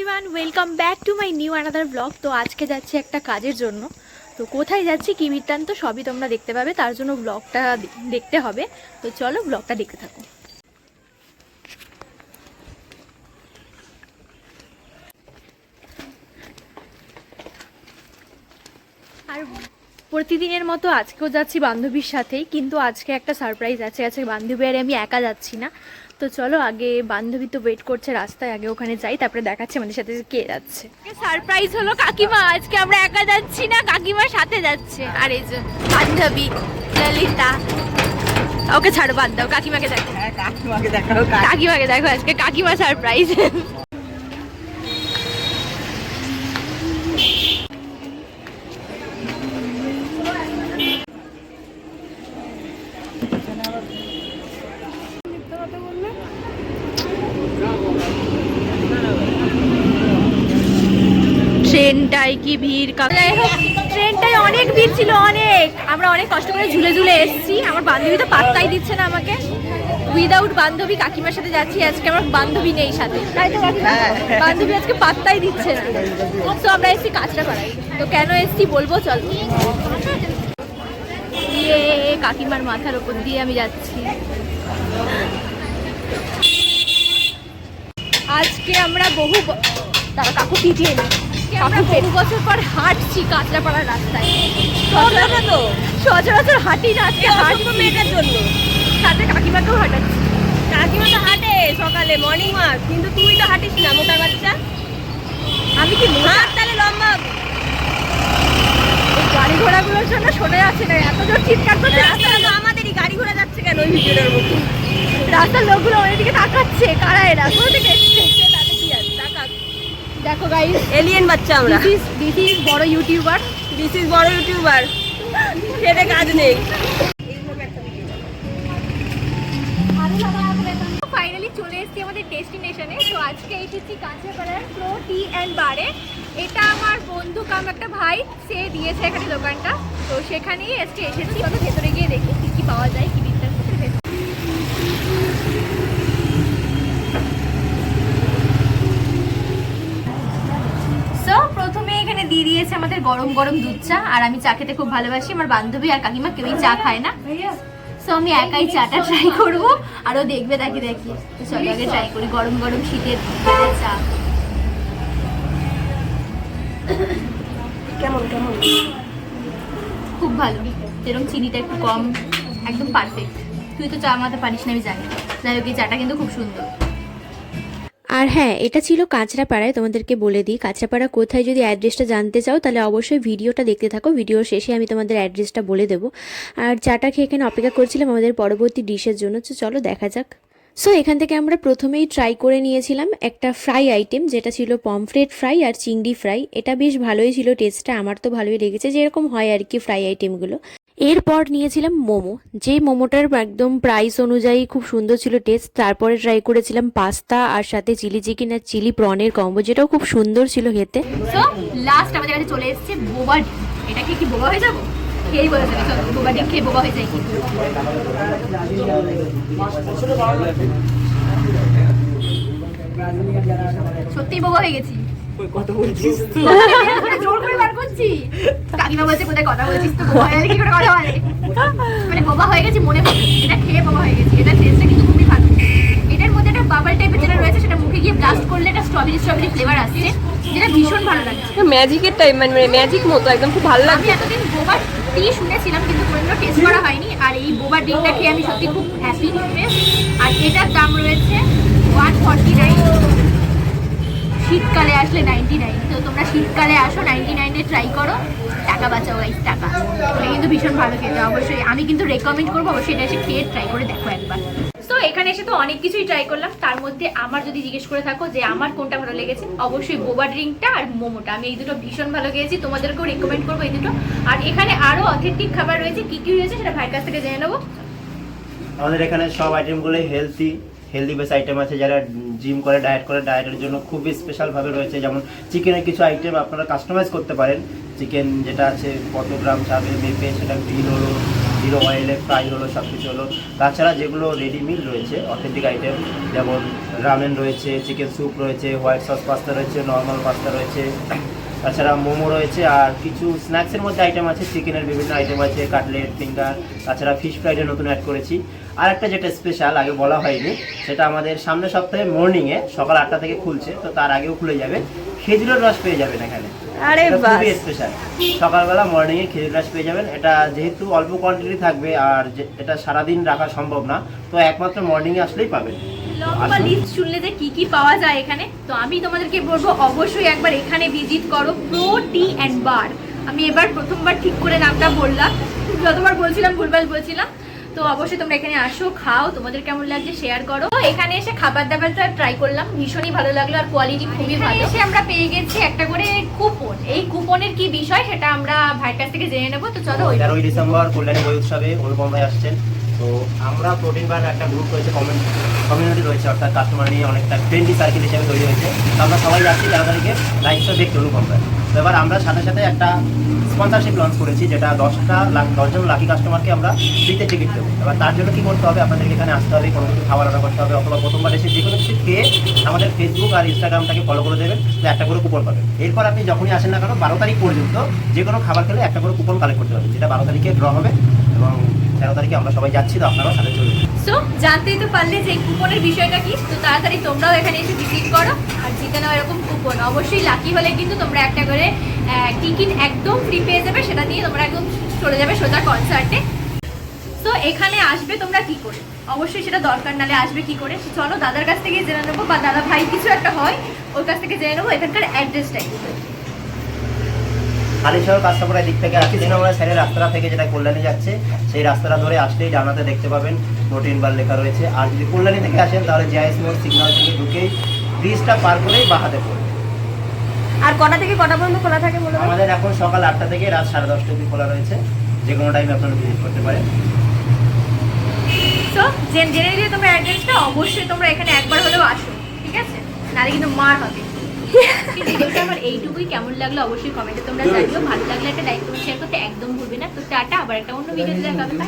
Everyone welcome back to my new another blog তো আজকে যাচ্ছি একটা কাজের জন্য। তো কোথায় যাচ্ছি কী বৃত্তান্ত সবই তোমরা দেখতে পাবে, তার জন্য ব্লগটা দেখতে হবে। তো চলো ব্লগটা দেখতে থাকো। আর প্রতিদিনের মতো আজকেও যাচ্ছি বান্ধবীর সাথেই, কিন্তু আজকে একটা সারপ্রাইজ আছে, আজকে বান্ধবী আর আমি একা যাচ্ছি না। তো চলো আগে বান্ধবী তো ওয়েট করছে রাস্তায় আগে ওখানে যাই তারপরে দেখাচ্ছে আমাদের সাথে কে যাচ্ছে। সারপ্রাইজ হলো কাকিমা আজকে আমরা একা যাচ্ছি না কাকিমার সাথে যাচ্ছে। আর এই যে বান্ধবী ললিতা ওকে ছাড়ো বাদ দাও কাকিমাকে দেখো। হ্যাঁ কাকিমাকে দেখো কাকিমাকে দেখো আজকে কাকিমা সারপ্রাইজ ট্রেনটায় কি ভিড় যাই হোক, ট্রেনটায় অনেক ভিড় ছিল অনেক। আমরা অনেক কষ্ট করে ঝুলে ঝুলে এসেছি। আমার বান্ধবী তো পাত্তাই দিচ্ছে না আমাকে। উইদাউট বান্ধবী কাকিমার সাথে যাচ্ছি। আজকে আমার বান্ধবী নেই সাথে। তাই তো বান্ধবী আজকে পাত্তাই দিচ্ছে না। তো আমরা এসেছি কাজটা করাই তো কেন এসেছি বলব? চল। ইয়ে কাকিমার মাথার ওপর দিয়ে আমি যাচ্ছি। আজকে আমরা বহু তারা কাকু পিটিয়ে আমরা বহু বছর পর হাঁটছি কাঁচরাপাড়ার রাস্তায়। তো। সচরাচর হাঁটি না আজকে হাঁটছি। মেয়েটার জন্য। সাথে কাকিমাকেও হাঁটাচ্ছি। কাকিমা তো হাঁটে সকালে মর্নিং ওয়াক কিন্তু তুই তো হাঁটিস না মোটার বাচ্চা। আমি কি মোটা? হাঁট তাহলে লম্বা। গাড়ি ঘোড়াগুলোর জন্য শোনা যাচ্ছে না এত জোর চিৎকার করছে। রাস্তাটা আমাদেরই গাড়ি ঘোড়া যাচ্ছে কেন ওই ভিডিওটার মধ্যে? রাস্তার লোকগুলো ওই দিকে তাকাচ্ছে কারা এরা? কোথা থেকে এসছে? দেখো গাইস এলিয়েন বাচ্চা আমরা। দিস ইজ দিস ইজ বড় ইউটিউবার দিস ইজ বড় ইউটিউবার খেটে কাজ নেই। ফাইনালি চলে এসেছি আমাদের ডেস্টিনেশনে তো আজকে এসেছি কাঁচাপাড়ার প্রো টি অ্যান্ড বারে এটা আমার বন্ধু কাম একটা ভাই সে দিয়েছে এখানে দোকানটা। তো সেখানেই আজকে এসেছি। ওদের ভেতরে গিয়ে দেখি কী কী পাওয়া যায় কী বিদ্যার প্রথমে এখানে দিয়ে দিয়েছে আমাদের গরম গরম দুধ চা আর আমি চা খেতে খুব ভালোবাসি। আমার বান্ধবী আর কাকিমা কেউই চা খায় না। সো আমি একাই চাটা ট্রাই করব। আরও দেখবে দেখি দেখি। তো চলো আগে ট্রাই করি গরম গরম শীতের চা। কেমন কেমন? খুব ভালো। যেরকম চিনিটা একটু কম একদম পারফেক্ট তুই তো চা মাতে পারিস না আমি জানি। যাই হোক এই চাটা কিন্তু খুব সুন্দর। আর হ্যাঁ এটা ছিল কাঁচরাপাড়ায়, তোমাদেরকে বলে দিই। কাঁচরাপাড়া কোথায় যদি অ্যাড্রেসটা জানতে চাও, তাহলে অবশ্যই ভিডিওটা দেখতে থাকো। ভিডিওর শেষে আমি তোমাদের অ্যাড্রেসটা বলে দেবো। আর চাটা খেয়ে এখানে অপেক্ষা করছিলাম আমাদের পরবর্তী ডিশের জন্য, তো চলো দেখা যাক। সো এখান থেকে আমরা প্রথমেই ট্রাই করে নিয়েছিলাম একটা ফ্রাই আইটেম যেটা ছিল পমফ্রেট ফ্রাই আর চিংড়ি ফ্রাই এটা বেশ ভালোই ছিল টেস্টটা আমার তো ভালোই লেগেছে, যেরকম হয় আর কি ফ্রাই আইটেমগুলো এরপর নিয়েছিলাম মোমো। যে মোমোটার একদম প্রাইস অনুযায়ী খুব সুন্দর ছিল টেস্ট তারপরে ট্রাই করেছিলাম পাস্তা আর সাথে চিলি চিকেন আর চিলি প্রনের কম্বো যেটাও খুব সুন্দর ছিল খেতে। লাস্ট আমাদের কাছে চলে এসেছে বোবা এটা কি বোবা হয়ে যাব? সত্যি বোবা হয়ে গেছি। কত বলছিস জোর করে বার করছি। কাকিমা বলছে কোথায় কথা বলছিস তো? বোবা হয়ে কি করে কথা বলে? মানে বোবা হয়ে গেছি মনে পড়ে এটা খেয়ে বোবা হয়ে গেছি। এটা টেস্টটা কিন্তু খুবই ভালো। এটার মধ্যে একটা বাবল টাইপের যেটা রয়েছে সেটা মুখে গিয়ে ব্লাস্ট করলে একটা স্ট্রবেরি স্ট্রবেরি ফ্লেভার আসছে যেটা ভীষণ ভালো লাগছে ম্যাজিকের টাইম মানে ম্যাজিক মতো একদম খুব ভালো আমি লাগছে। এতদিন বোবা টি শুনেছিলাম কিন্তু কোনোদিনও টেস্ট করা হয়নি। আর এই বোবা ডিমটা খেয়ে আমি সত্যি খুব হ্যাপি আর এটার দাম রয়েছে ওয়ান ফর্টি নাইন শীতকালে আসলে নাইনটি নাইন তো তোমরা শীতকালে আসো নাইনটি নাইনে ট্রাই করো। টাকা বাঁচাও গাইস টাকা। এটা কিন্তু ভীষণ ভালো খেতে, অবশ্যই। আমি কিন্তু রেকমেন্ড করব, অবশ্যই এটা এসে খেয়ে ট্রাই করে দেখো একবার। তো এখানে এসে তো অনেক কিছুই ট্রাই করলাম। তার মধ্যে আমার যদি জিজ্ঞেস করে থাকো যে আমার কোনটা ভালো লেগেছে, অবশ্যই বোবা ড্রিঙ্কটা আর মোমোটা। আমি এই দুটো ভীষণ ভালো খেয়েছি, তোমাদেরকেও রেকমেন্ড করব এই দুটো। আর এখানে আরও অথেন্টিক খাবার রয়েছে, কী কী রয়েছে সেটা ভাইয়ের কাছ থেকে জেনে নেব। আমাদের এখানে সব আইটেমগুলোই হেলদি হেলদি বেস আইটেম আছে, যারা জিম করে ডায়েট করে ডায়েটের জন্য খুবই স্পেশালভাবে রয়েছে। যেমন চিকেনের কিছু আইটেম আপনারা কাস্টমাইজ করতে পারেন। চিকেন যেটা আছে, কত গ্রাম চাবে, মেপে সেটা গ্রিল হলো জিরো অয়েলে ফ্রাই হলো সব কিছু হলো। তাছাড়া যেগুলো রেডি মিল রয়েছে অথেন্টিক আইটেম যেমন রামেন রয়েছে চিকেন স্যুপ রয়েছে হোয়াইট সস পাস্তা রয়েছে নর্মাল পাস্তা রয়েছে। তাছাড়া মোমো রয়েছে আর কিছু স্ন্যাক্সের মধ্যে আইটেম আছে চিকেনের বিভিন্ন আইটেম আছে কাটলেট ফিঙ্গার তাছাড়া ফিশ ফ্রাইডে নতুন অ্যাড করেছি। আর একটা যেটা স্পেশাল আগে বলা হয়নি সেটা আমাদের সামনের সপ্তাহে মর্নিংয়ে সকাল আটটা থেকে খুলছে তো তার আগেও খুলে যাবে। খেজুরের রস পেয়ে যাবেন এখানে। আরে খুবই স্পেশাল সকালবেলা মর্নিং এ খেজুর রস পেয়ে যাবেন। এটা যেহেতু অল্প কোয়ান্টিটি থাকবে আর যে- এটা সারাদিন রাখা সম্ভব না তো একমাত্র মর্নিং এ আসলেই পাবেন। লম্বা লিস্ট শুনলে যে কি কি পাওয়া যায় এখানে তো আমি তোমাদেরকে বলব অবশ্যই একবার এখানে ভিজিট করো প্রো টি অ্যান্ড বার। আমি এবার প্রথমবার ঠিক করে নামটা বললাম যতবার বলছিলাম ভুলভাল বলছিলাম তো অবশ্যই তোমরা এখানে আসো খাও তোমাদের কেমন লাগছে শেয়ার করো। এখানে এসে খাবার দাবারটা ট্রাই করলাম ভীষণই ভালো লাগল আর কোয়ালিটি খুবই ভালো। এসে আমরা পেয়ে গেছি একটা করে কুপন এই কুপনের কি বিষয় সেটা আমরা ভাইয়ের কাছ থেকে জেনে নেব। তো চলো তেরোই ডিসেম্বর কল্যাণী বই উৎসবে অনুপম ভাই আসছেন। তো আমরা প্রোটিন বার একটা গ্রুপ রয়েছে কমেন্ট কমিউনিটি রয়েছে, অর্থাৎ কাস্টমার নিয়ে অনেকটা ফ্রেন্ডলি সার্কেল হিসেবে তৈরি হয়েছে। তো আমরা সবাই যাচ্ছি তেরো তারিখে লাইভ শো দেখতে অনুপম ভাই। তো এবার আমরা সাথে সাথে একটা স্পন্সরশিপ লঞ্চ করেছি, যেটা দশটা লাখ দশজন লাকি কাস্টমারকে আমরা ফ্রিতে টিকিট দেবো। এবার তার জন্য কী করতে হবে? আপনাদেরকে এখানে আসতে হবে, কোনো কিছু খাবার অর্ডার করতে হবে, অথবা প্রথমবার এসে যে কোনো কিছু খেয়ে আমাদের ফেসবুক আর ইনস্টাগ্রামটাকে ফলো করে দেবেন, তো একটা করে কুপন পাবেন। এরপর আপনি যখনই আসেন না কেন, বারো তারিখ পর্যন্ত যে কোনো খাবার খেলে একটা করে কুপন কালেক্ট করতে পারবেন যেটা বারো তারিখে ড্র হবে এবং তেরো তারিখে আমরা সবাই যাচ্ছি তো আপনারাও সাথে চলুন সো জানতেই তো পারলে যে কুপনের বিষয়টা কি? তো তাড়াতাড়ি তোমরাও এখানে এসে ভিজিট করো আর জিতে নাও এরকম কুপন অবশ্যই লাকি হলে কিন্তু তোমরা একটা করে টিকিট একদম ফ্রি পেয়ে যাবে, সেটা দিয়ে তোমরা একদম চলে যাবে সোজা কনসার্টে তো এখানে আসবে তোমরা কি করে? অবশ্যই সেটা দরকার নালে আসবে কি করে? চলো দাদার কাছ থেকে জেনে নেব বা দাদা ভাই কিছু একটা হয়, ওর কাছ থেকে জেনে নেব এখানকার অ্যাড্রেসটা অ্যাড্রেসটাই হালিশহর কাস্টমারের দিক থেকে আসছি আমরা সাইডের রাস্তাটা থেকে যেটা কল্যাণী যাচ্ছে সেই রাস্তাটা ধরে আসলেই জানাতে দেখতে পাবেন প্রোটিন বার লেখা রয়েছে। আর যদি কল্যাণী থেকে আসেন তাহলে জিআইএস মোড় সিগন্যাল থেকে ঢুকেই ব্রিজটা পার করেই বাহাতে পড়বে। আর কটা থেকে কটা পর্যন্ত খোলা থাকে বলে দাও? আমাদের এখন সকাল আটটা থেকে রাত সাড়ে দশটা অবধি খোলা রয়েছে। যে কোনো টাইমে আপনারা ভিজিট করতে পারেন। তো জেনে জেনে নিলে তোমরা অ্যাড্রেসটা অবশ্যই তোমরা এখানে একবার হলেও আসো ঠিক আছে? নাহলে কিন্তু মার হবে। ভিডিওটা আমার এইটুকুই কেমন লাগল অবশ্যই কমেন্টে তোমরা জানিও। ভালো লাগলে একটা লাইক কমেন্ট শেয়ার করতে একদম ভুলবে না। তো টাটা আবার একটা অন্য ভিডিওতে দেখা হবে.